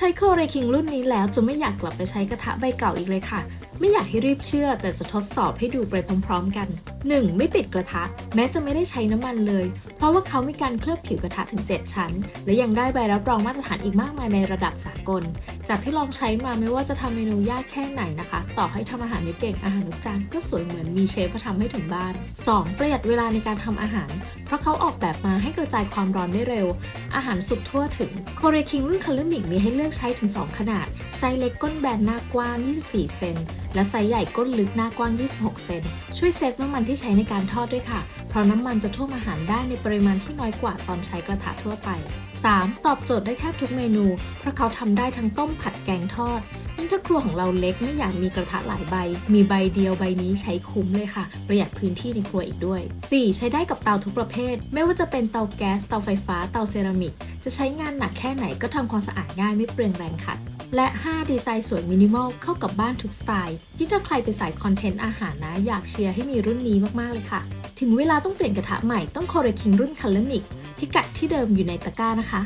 ช้โคเรคิงรุ่นนี้แล้วจะไม่อยากกลับไปใช้กระทะใบเก่าอีกเลยค่ะ ไม่อยากให้รีบเชื่อ แต่จะทดสอบให้ดูไปพร้อมๆกัน 1. ไม่ติดกระทะ แม้จะไม่ได้ใช้น้ำมันเลย เพราะว่าเขามีการเคลือบผิวกระทะถึง 7 ชั้น และยังได้ใบรับรองมาตรฐานอีกมากมายในระดับสากล จากที่ลองใช้มาไม่ว่าจะทำเมนูยากแค่ไหนนะคะ ต่อให้ทำอาหารไม่เก่งอาหารทุกจานก็สวยเหมือนมีเชฟมาทำให้ถึงบ้าน 2. ประหยัดเวลาในการทำอาหาร เพราะเขาออกแบบมาให้กระจายความร้อนได้เร็ว อาหารสุกทั่วถึงโคเรคิงรุ่นคัลเลอร์มิกมีให้เลือกใช้ถึง 2 ขนาด ไซส์เล็กก้นแบนหน้ากว้าง 24 เซนและไซส์ใหญ่ก้นลึกหน้ากว้าง 26 เซนช่วยเซฟน้ำมันที่ใช้ในการทอดด้วยค่ะ เพราะน้ำมันจะท่วมอาหารได้ในปริมาณที่น้อยกว่าตอนใช้กระทะทั่วไป 3. ตอบโจทย์ได้แทบทุกเมนู เพราะเขาทำได้ทั้งต้มผัดแกงทอดยิ่งถ้าครัวของเราเล็กไม่อยากมีกระทะหลายใบ มีใบเดียวใบนี้ใช้คุ้มเลยค่ะ ประหยัดพื้นที่ในครัวอีกด้วย 4. ใช้ได้กับเตาทุกประเภท ไม่ว่าจะเป็นเตาแก๊ส เตาไฟฟ้า เตาเซรามิก จะใช้งานหนักแค่ไหนก็ทำความสะอาดง่ายไม่เปลืองแรงขัดและ 5 ดีไซน์สวยมินิมอลเข้ากับบ้านทุกสไตล์ที่ถ้าใครไปสายคอนเทนต์อาหารนะ อยากเชียร์ให้มีรุ่นนี้มาก ๆ เลยค่ะ ถึงเวลาต้องเปลี่ยนกระทะใหม่ต้องโคเรคิงรุ่นคัลเลมิกพิกัดที่เดิมอยู่ในตะกร้านะคะ